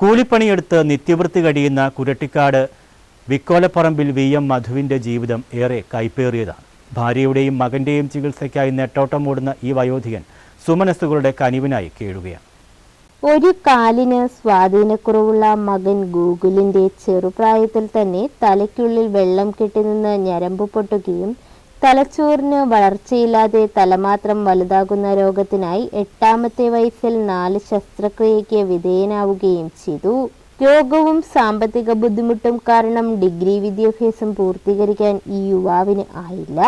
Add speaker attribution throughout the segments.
Speaker 1: കൂലിപ്പണിയെടുത്ത് നിത്യവൃത്തി കഴിയുന്ന കുരട്ടിക്കാട് വിക്കോലപ്പറമ്പിൽ വി എം മധുവിന്റെ ജീവിതം ഏറെ കൈപ്പേറിയതാണ്. ഭാര്യയുടെയും മകന്റെയും ചികിത്സയ്ക്കായി നെട്ടോട്ടം ഓടുന്ന ഈ വയോധികൻ സുമനസ്സുകളുടെ കനിവിനായി കേഴുകയാണ്
Speaker 2: ഒരു കാലിന് സ്വാധീനക്കുറവുള്ള മകൻ ഗൂഗിളിന്റെ ചെറുപ്രായത്തിൽ തന്നെ തലയ്ക്കുള്ളിൽ വെള്ളം കെട്ടിനിന്ന് ഞരമ്പ് പൊട്ടുകയും തലച്ചോറിന് വളർച്ചയില്ലാതെ തലമാത്രം വലുതാകുന്ന രോഗത്തിനായി എട്ടാമത്തെ വയസ്സിൽ നാല് ശസ്ത്രക്രിയയ്ക്ക് വിധേയനാവുകയും ചെയ്തു. രോഗവും സാമ്പത്തിക ബുദ്ധിമുട്ടും കാരണം ഡിഗ്രി വിദ്യാഭ്യാസം പൂർത്തീകരിക്കാൻ ഈ യുവാവിന് ആയില്ല.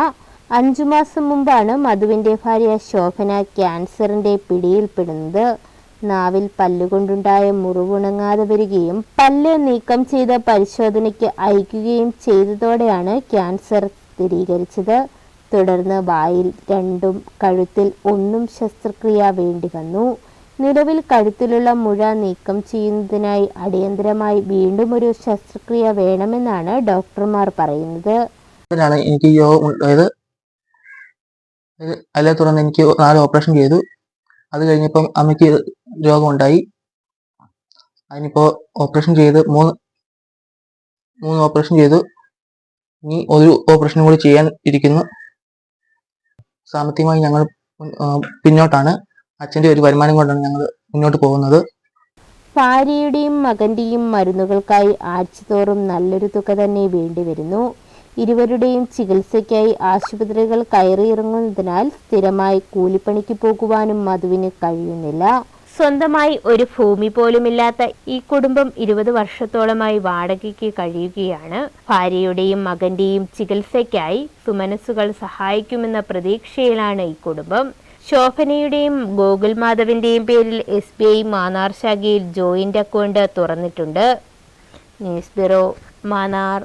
Speaker 2: അഞ്ചു മാസം മുമ്പാണ് മധുവിന്റെ ഭാര്യ ശോഭന ക്യാൻസറിന്റെ പിടിയിൽപ്പെടുന്നത്. നാവിൽ പല്ലുകൊണ്ടുണ്ടായ മുറിവുണങ്ങാതെ വരികയും പല്ല് നീക്കം ചെയ്ത് പരിശോധനയ്ക്ക് അയക്കുകയും ചെയ്തതോടെയാണ് ക്യാൻസർ സ്ഥിരീകരിച്ചത് തുടർന്ന് വായിൽ രണ്ടും കഴുത്തിൽ ഒന്നും ശസ്ത്രക്രിയ വേണ്ടി വന്നു. നിലവിൽ കഴുത്തിലുള്ള മുഴ നീക്കം ചെയ്യുന്നതിനായി അടിയന്തരമായി വീണ്ടും ഒരു ശസ്ത്രക്രിയ വേണമെന്നാണ് ഡോക്ടർമാർ പറയുന്നത്.
Speaker 3: എനിക്ക് അതിലെ തുടർന്ന് എനിക്ക് നാല് ഓപ്പറേഷൻ ചെയ്തു. അത് കഴിഞ്ഞപ്പം അമ്മയ്ക്ക് രോഗമുണ്ടായി. അതിനിപ്പോൾ ഓപ്പറേഷൻ ചെയ്ത് മൂന്ന് മൂന്ന് ഓപ്പറേഷൻ ചെയ്തു. ഇനി ഒരു ഓപ്പറേഷൻ കൂടി ചെയ്യാൻ ഇരിക്കുന്നു. സാമ്പത്തികമായി ഞങ്ങൾ പിന്നോട്ടാണ്. അച്ഛന്റെ ഒരു വരുമാനം കൊണ്ടാണ് ഞങ്ങൾ മുന്നോട്ട് പോകുന്നത്.
Speaker 2: ഭാര്യയുടെയും മകന്റെയും മരുന്നുകൾക്കായി ആഴ്ചതോറും നല്ലൊരു തുക തന്നെ വേണ്ടിവരുന്നു ഇരുവരുടെയും ചികിത്സയ്ക്കായി ആശുപത്രികൾ കയറിയിറങ്ങുന്നതിനാൽ സ്ഥിരമായി കൂലിപ്പണിക്ക് പോകുവാനും മധുവിന് കഴിയുന്നില്ല. സ്വന്തമായി ഒരു ഭൂമി പോലുമില്ലാത്ത ഈ കുടുംബം ഇരുപത് വർഷത്തോളമായി വാടകയ്ക്ക് കഴിയുകയാണ്. ഭാര്യയുടെയും മകന്റെയും ചികിത്സയ്ക്കായി സുമനസ്സുകൾ സഹായിക്കുമെന്ന പ്രതീക്ഷയിലാണ് ഈ കുടുംബം. ശോഭനയുടെയും ഗോകുൽ മാധവിന്റെയും പേരിൽ എസ് ബി ഐ മാന്നാർ ശാഖയിൽ ജോയിന്റ് അക്കൗണ്ട് തുറന്നിട്ടുണ്ട്. News bureau Mannar.